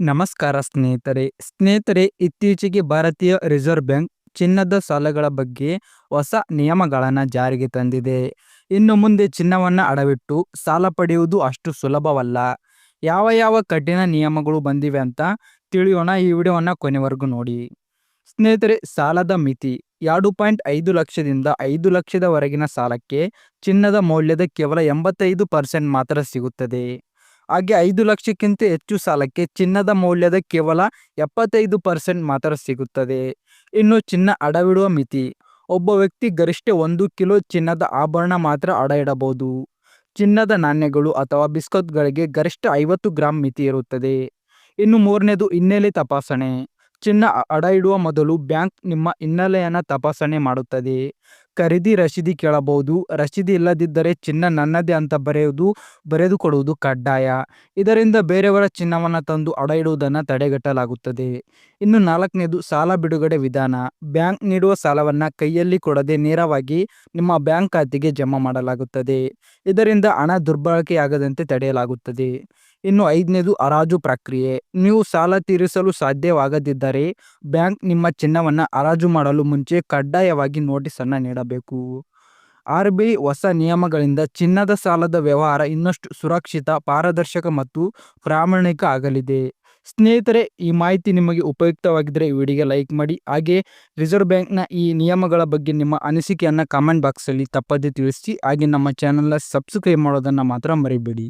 ನಮಸ್ಕಾರ ಸ್ನೇಹಿತರೆ. ಸ್ನೇಹಿತರೆ, ಇತ್ತೀಚೆಗೆ ಭಾರತೀಯ ರಿಸರ್ವ್ ಬ್ಯಾಂಕ್ ಚಿನ್ನದ ಸಾಲಗಳ ಬಗ್ಗೆ ಹೊಸ ನಿಯಮಗಳನ್ನು ಜಾರಿಗೆ ತಂದಿದೆ. ಇನ್ನು ಮುಂದೆ ಚಿನ್ನವನ್ನು ಅಡವಿಟ್ಟು ಸಾಲ ಪಡೆಯುವುದು ಅಷ್ಟು ಸುಲಭವಲ್ಲ. ಯಾವ ಯಾವ ಕಠಿಣ ನಿಯಮಗಳು ಬಂದಿವೆ ಅಂತ ತಿಳಿಯೋಣ ಈ ವಿಡಿಯೋವನ್ನು ಕೊನೆವರೆಗೂ ನೋಡಿ. ಸ್ನೇಹಿತರೆ, ಸಾಲದ ಮಿತಿ ಎರಡು ಪಾಯಿಂಟ್ ಐದು ಲಕ್ಷದಿಂದ ಐದು ಲಕ್ಷದವರೆಗಿನ ಸಾಲಕ್ಕೆ ಚಿನ್ನದ ಮೌಲ್ಯದ ಕೇವಲ ಎಂಬತ್ತೈದು ಪರ್ಸೆಂಟ್ ಮಾತ್ರ ಸಿಗುತ್ತದೆ. ಹಾಗೆ ಐದು ಲಕ್ಷಕ್ಕಿಂತ ಹೆಚ್ಚು ಸಾಲಕ್ಕೆ ಚಿನ್ನದ ಮೌಲ್ಯದ ಕೇವಲ ಎಪ್ಪತ್ತೈದು ಪರ್ಸೆಂಟ್ ಮಾತ್ರ ಸಿಗುತ್ತದೆ. ಇನ್ನು ಚಿನ್ನ ಅಡವಿಡುವ ಮಿತಿ. ಒಬ್ಬ ವ್ಯಕ್ತಿ ಗರಿಷ್ಠ ಒಂದು ಕಿಲೋ ಚಿನ್ನದ ಆಭರಣ ಮಾತ್ರ ಅಡ ಇಡಬಹುದು. ಚಿನ್ನದ ನಾಣ್ಯಗಳು ಅಥವಾ ಬಿಸ್ಕತ್ಗಳಿಗೆ ಗರಿಷ್ಠ ಐವತ್ತು ಗ್ರಾಂ ಮಿತಿ ಇರುತ್ತದೆ. ಇನ್ನು ಮೂರನೇದು ಹಿನ್ನೆಲೆ ತಪಾಸಣೆ. ಚಿನ್ನ ಅಡ ಇಡುವ ಮೊದಲು ಬ್ಯಾಂಕ್ ನಿಮ್ಮ ಹಿನ್ನೆಲೆಯನ್ನು ತಪಾಸಣೆ ಮಾಡುತ್ತದೆ. ಖರೀದಿ ರಸೀದಿ ಕೇಳಬಹುದು. ರಸೀದಿ ಇಲ್ಲದಿದ್ದರೆ ಚಿನ್ನ ನನ್ನದೇ ಅಂತ ಬರೆಯುವುದು ಬರೆದುಕೊಡುವುದು ಕಡ್ಡಾಯ. ಇದರಿಂದ ಬೇರೆಯವರ ಚಿನ್ನವನ್ನು ತಂದು ಅಡ ಇಡುವುದನ್ನು ತಡೆಗಟ್ಟಲಾಗುತ್ತದೆ. ಇನ್ನು ನಾಲ್ಕನೇದು, ಸಾಲ ಬಿಡುಗಡೆ ವಿಧಾನ. ಬ್ಯಾಂಕ್ ನೀಡುವ ಸಾಲವನ್ನು ಕೈಯಲ್ಲಿ ಕೊಡದೆ ನೇರವಾಗಿ ನಿಮ್ಮ ಬ್ಯಾಂಕ್ ಖಾತೆಗೆ ಜಮಾ ಮಾಡಲಾಗುತ್ತದೆ. ಇದರಿಂದ ಹಣ ದುರ್ಬಳಕೆಯಾಗದಂತೆ ತಡೆಯಲಾಗುತ್ತದೆ. ಇನ್ನು ಐದನೇದು ಹರಾಜು ಪ್ರಕ್ರಿಯೆ. ನೀವು ಸಾಲ ತೀರಿಸಲು ಸಾಧ್ಯವಾಗದಿದ್ದರೆ ಬ್ಯಾಂಕ್ ನಿಮ್ಮ ಚಿನ್ನವನ್ನು ಹರಾಜು ಮಾಡಲು ಮುಂಚೆ ಕಡ್ಡಾಯವಾಗಿ ನೋಟಿಸನ್ನು ನೀಡಬೇಕು. ಆರ್ ಬಿ ಐ ಹೊಸ ನಿಯಮಗಳಿಂದ ಚಿನ್ನದ ಸಾಲದ ವ್ಯವಹಾರ ಇನ್ನಷ್ಟು ಸುರಕ್ಷಿತ, ಪಾರದರ್ಶಕ ಮತ್ತು ಪ್ರಾಮಾಣಿಕ ಆಗಲಿದೆ. ಸ್ನೇಹಿತರೆ, ಈ ಮಾಹಿತಿ ನಿಮಗೆ ಉಪಯುಕ್ತವಾಗಿದ್ದರೆ ಈ ವಿಡಿಯೋಗೆ ಲೈಕ್ ಮಾಡಿ. ಹಾಗೆ ರಿಸರ್ವ್ ಬ್ಯಾಂಕ್ನ ಈ ನಿಯಮಗಳ ಬಗ್ಗೆ ನಿಮ್ಮ ಅನಿಸಿಕೆಯನ್ನು ಕಮೆಂಟ್ ಬಾಕ್ಸಲ್ಲಿ ತಪ್ಪದೇ ತಿಳಿಸಿ. ಹಾಗೆ ನಮ್ಮ ಚಾನಲ್ನ ಸಬ್ಸ್ಕ್ರೈಬ್ ಮಾಡೋದನ್ನು ಮಾತ್ರ ಮರಿಬೇಡಿ.